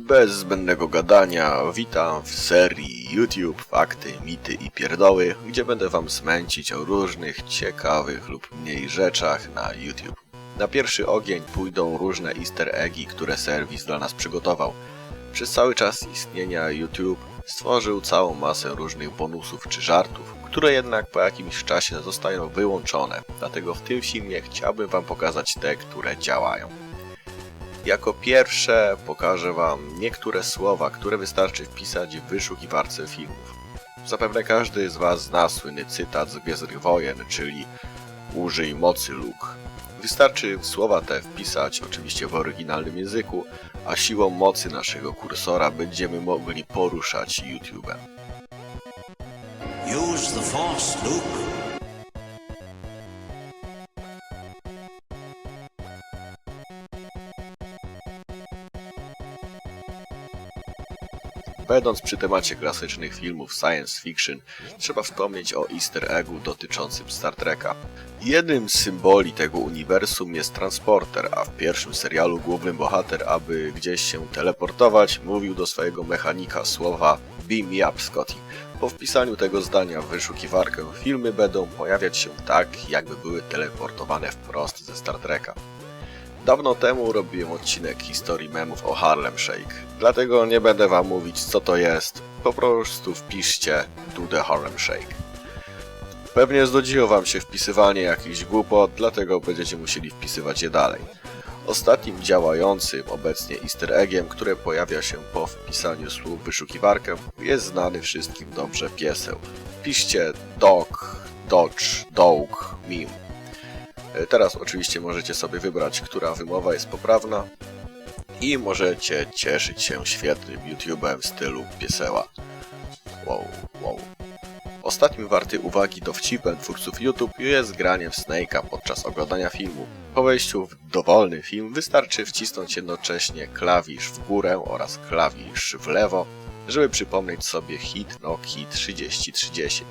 Bez zbędnego gadania witam w serii YouTube Fakty, Mity i Pierdoły, gdzie będę wam smęcić o różnych ciekawych lub mniej rzeczach na YouTube. Na pierwszy ogień pójdą różne easter eggi, które serwis dla nas przygotował. Przez cały czas istnienia YouTube stworzył całą masę różnych bonusów czy żartów, które jednak po jakimś czasie zostają wyłączone. Dlatego w tym filmie chciałbym wam pokazać te, które działają. Jako pierwsze pokażę Wam niektóre słowa, które wystarczy wpisać w wyszukiwarce filmów. Zapewne każdy z Was zna słynny cytat z Gwiezdnych Wojen, czyli użyj mocy Luke. Wystarczy słowa te wpisać oczywiście w oryginalnym języku, a siłą mocy naszego kursora będziemy mogli poruszać YouTube'em. Use the Force, Luke. Będąc przy temacie klasycznych filmów science fiction, trzeba wspomnieć o easter eggu dotyczącym Star Treka. Jednym z symboli tego uniwersum jest transporter, a w pierwszym serialu główny bohater, aby gdzieś się teleportować, mówił do swojego mechanika słowa Beam up, Scotty. Po wpisaniu tego zdania w wyszukiwarkę filmy będą pojawiać się tak, jakby były teleportowane wprost ze Star Treka. Dawno temu robiłem odcinek historii memów o Harlem Shake, dlatego nie będę wam mówić co to jest, po prostu wpiszcie Do the Harlem Shake. Pewnie znudziło wam się wpisywanie jakichś głupot, dlatego będziecie musieli wpisywać je dalej. Ostatnim działającym obecnie easter eggiem, które pojawia się po wpisaniu słów w wyszukiwarkę, jest znany wszystkim dobrze pieseł. Piszcie dog, dodge, dog, meme. Teraz oczywiście możecie sobie wybrać, która wymowa jest poprawna i możecie cieszyć się świetnym YouTube'em stylu pieseła. Wow, wow. Ostatnim warty uwagi dowcipem twórców YouTube jest granie w Snake'a podczas oglądania filmu. Po wejściu w dowolny film wystarczy wcisnąć jednocześnie klawisz w górę oraz klawisz w lewo, żeby przypomnieć sobie hit Nokia 3030.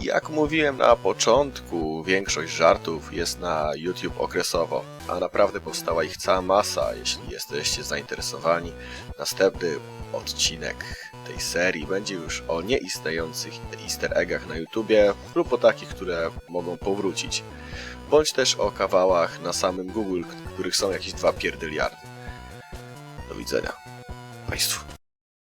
Jak mówiłem na początku, większość żartów jest na YouTube okresowo, a naprawdę powstała ich cała masa. Jeśli jesteście zainteresowani, następny odcinek tej serii będzie już o nieistniejących easter eggach na YouTubie lub o takich, które mogą powrócić, bądź też o kawałach na samym Google, których są jakieś dwa pierdyliardy. Do widzenia Państwu.